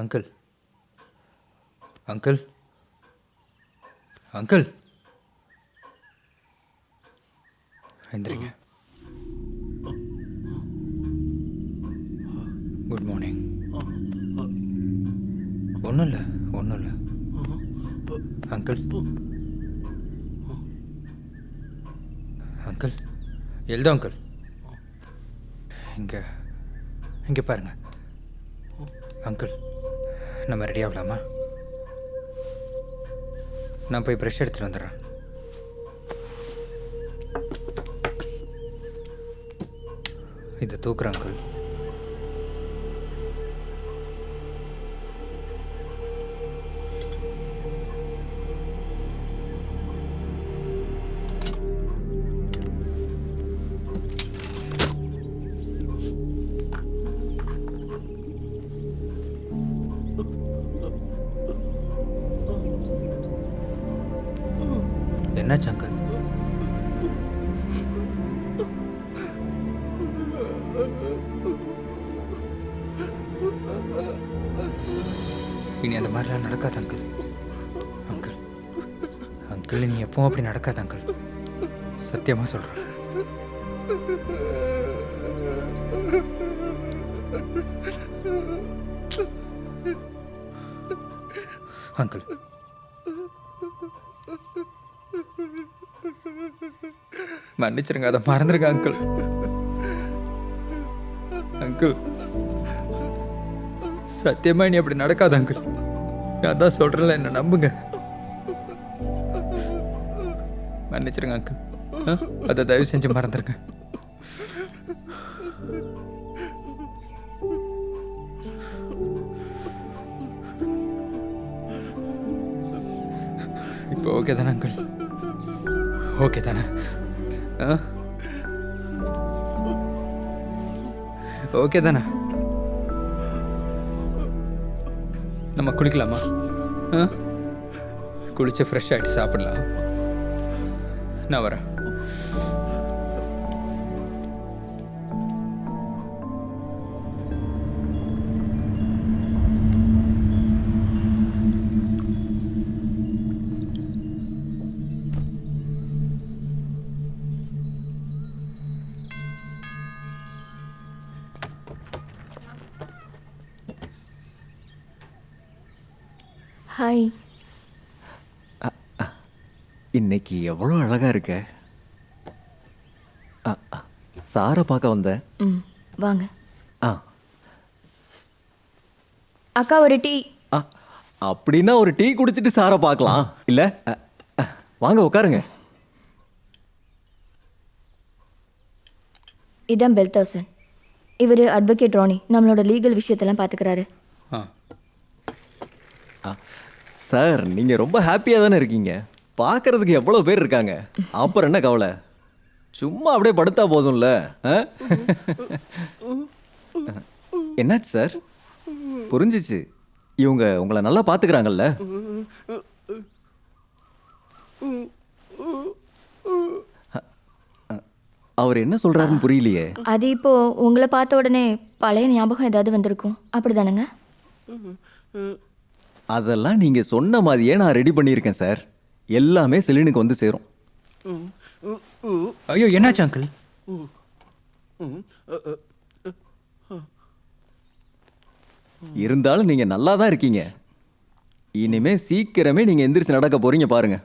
Uncle. Uncle. Uncle. எந்திரிங்க good morning ஒன்றும் இல்லை ஒன்றும் இல்லை. அங்கிள். அங்கிள். எழுதோ அங்கிள். இங்கே இங்கே பாருங்க. அங்கிள். நம்ம ரெடி ஆகலாமா? நான் போய் ப்ரெஷ் எடுத்துகிட்டு வந்துடுறேன். இது தூக்குறேன் அங்கிள் என்னாச்சு அங்கிள் இனி அந்த மாதிரிலாம் நடக்காது அங்கிள். அங்கிள். அங்கிள் நீ எப்பவும் அப்படி நடக்காது அங்கிள். சத்தியமாக சொல்கிறேன் அங்கிள். மன்னிச்சிருங்க அதை மறந்துருங்க அங்கிள் அங்கிள் சத்தியமா நீ அப்படி நடக்காது அங்கிள் நான் தான் சொல்றேன்ல என்ன நம்புங்க. மன்னிச்சிருங்க அங்கிள் அதை தயவு செஞ்சு மறந்துருங்க. இப்போ ஓகே தானே அங்கிள் ஓகே தானே. ஓகே தானே? நம்ம குளிக்கலாமா? ஆ? குளிச்சு ஃப்ரெஷ் ஆகிட்டு சாப்பிடலாம். நான் வரேன். ஹாய் இன்னைக்கு எவ்வளோ அழகா இருக்க? சாரை பார்க்க வந்தேன் ம் வாங்க. ஆ. அக்கா ஒரு டீ. ஆ அப்படின்னா ஒரு டீ குடிச்சிட்டு சாரை பார்க்கலாம். இல்ல வாங்க உட்காருங்க. இதான் பெல்தௌசன். இவர் அட்வொகேட் ரோனி. நம்மளோட லீகல் விஷயத்தெல்லாம் பார்த்துக்கிறாரு சார் நீங்கள் ரொம்ப ஹாப்பியாக தானே இருக்கீங்க? பார்க்கறதுக்கு எவ்வளோ பேர் இருக்காங்க? அப்புறம் என்ன கவலை? சும்மா அப்படியே படுத்தா போதும்ல ஆ? என்னாச்சு சார்? புரிஞ்சிச்சு. இவங்க உங்களை நல்லா பார்த்துக்கிறாங்கல்ல? அவர் என்ன சொல்றாருன்னு புரியலையே. அது இப்போ உங்களை பார்த்த உடனே பழைய ஞாபகம் ஏதாவது வந்திருக்கும்? அப்படி தானேங்க அதெல்லாம் நீங்க சொன்ன மாதிரியே நான் ரெடி பண்ணியிருக்கேன் சார் எல்லாமே செலினுக்கு வந்து சேரும். ஐயோ என்னாச்சு அங்கிள் இருந்தாலும் நீங்க நல்லா தான் இருக்கீங்க. இனிமே சீக்கிரமே நீங்க எந்திரிச்சு நடக்க போறீங்க பாருங்க.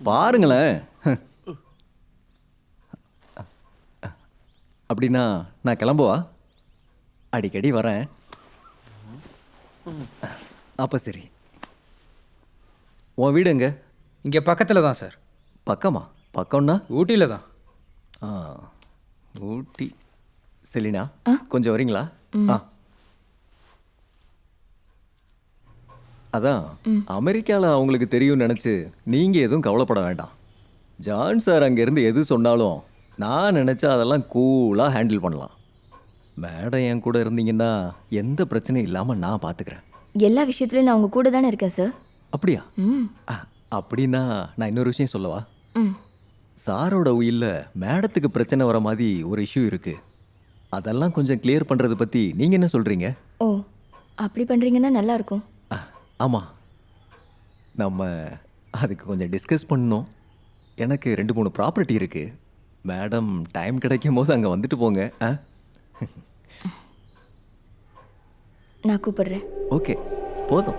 பாருங்களேன். அப்படின்னா நான் கிளம்புவா? அடிக்கடி வரேன். அப்ப சரி. உன் வீடு எங்க? இங்கே பக்கத்தில் தான் சார். பக்கமா? பக்கம்னா? ஊட்டியில் தான். ஆ ஊட்டி. செலினா கொஞ்சம் வரீங்களா? ஆ. அதான் அமெரிக்காவில் அவங்களுக்கு தெரியும்னு நினச்சி நீங்கள் எதுவும் கவலைப்பட வேண்டாம். ஜான் சார் அங்கேருந்து எது சொன்னாலும் நான் நினச்சா அதெல்லாம் கூலாக ஹேண்டில் பண்ணலாம். மேடம் என் கூட இருந்தீங்கன்னா எந்த பிரச்சனையும் இல்லாமல் நான் பார்த்துக்கிறேன் எல்லா விஷயத்துலையும் நான் உங்கள் கூட தானே இருக்கேன் சார்? அப்படியா? ம். ஆ, அப்படின்னா நான் இன்னொரு விஷயம் சொல்லவா? ம். சாரோட உயிரில் மேடத்துக்கு பிரச்சனை வர மாதிரி ஒரு இஷ்யூ இருக்கு. அதெல்லாம் கொஞ்சம் கிளியர் பண்ணுறதை பற்றி நீங்கள் என்ன சொல்கிறீங்க ஓ அப்படி பண்ணுறீங்கன்னா நல்லா இருக்கும் ஆமாம் நம்ம அதுக்கு கொஞ்சம் டிஸ்கஸ் பண்ணணும். எனக்கு ரெண்டு மூணு ப்ராப்பர்ட்டி இருக்குது மேடம் டைம் கிடைக்கும் போது அங்கே வந்துட்டு போங்க. ஆ நான் கூப்பிடுறேன். ஓகே போதும்.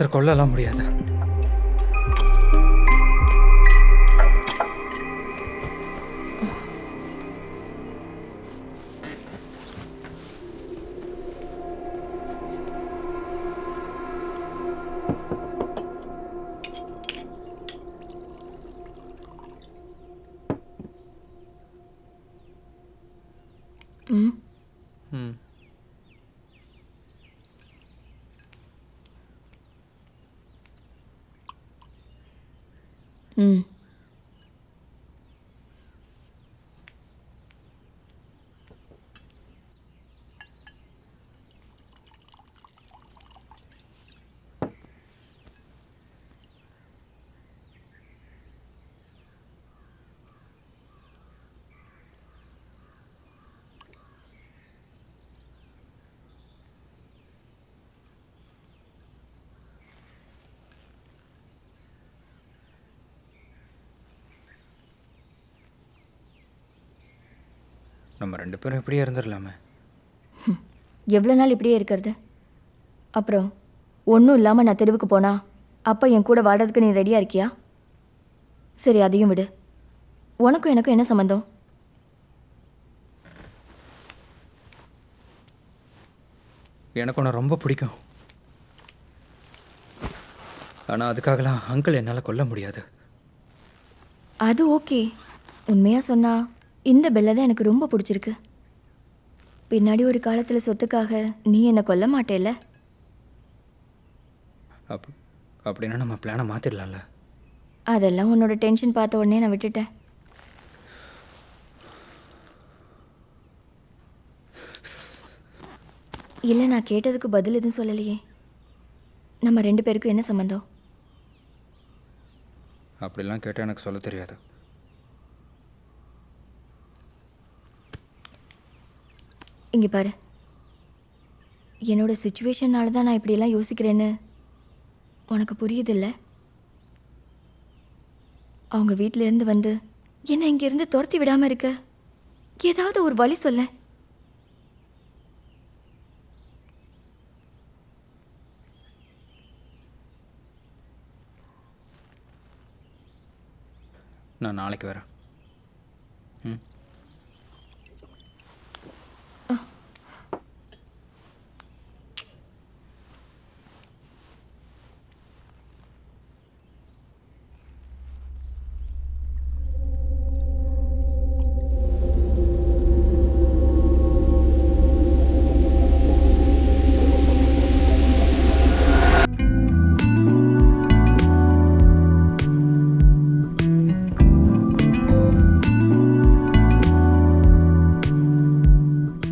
ஒருத்தர் கொல்லலாம் முடியாது. ம் ம் ம் நம்ம ரெண்டு பேரும் இப்படியே இருந்துடலாமே. எவ்வளோ நாள் இப்படியே இருக்கிறது? அப்புறம் ஒன்றும் இல்லாமல் நான் தெருவுக்கு போனா அப்போ என் கூட வாடுறதுக்கு நீ ரெடியாக இருக்கியா? சரி அதையும் விடு. உனக்கும் எனக்கும் என்ன சம்மந்தம் எனக்கு உன்னை ரொம்ப பிடிக்கும். ஆனால் அதுக்காகலாம் அங்கிள் என்னால் கொல்ல முடியாது. அது ஓகே உண்மையாக சொன்னா இந்த பெல்லை தான் எனக்கு ரொம்ப பிடிச்சிருக்கு. பின்னாடி ஒரு காலத்தில் சொத்துக்காக நீ என்னை கொல்ல மாட்டேல்ல? அப் அப்படின்னா நம்ம பிளானை மாற்றிடலாம்ல அதெல்லாம் உன்னோட டென்ஷன் பார்த்த உடனே நான் விட்டுட்டேன். இல்லை நான் கேட்டதுக்கு பதில் எதுவும் சொல்லலையே. நம்ம ரெண்டு பேருக்கும் என்ன சம்மந்தம் அப்படிலாம் கேட்டால் எனக்கு சொல்ல தெரியாது. இங்கே பாரு. என்னோட சுச்சுவேஷனால தான் நான் இப்படியெல்லாம் யோசிக்கிறேன்னு உனக்கு புரியுதில்ல? அவங்க வீட்டிலேருந்து வந்து என்னை இங்கேருந்து துரத்தி விடாமல் இருக்க? ஏதாவது ஒரு வழி சொல்ல. நான் நாளைக்கு வரேன். ம்.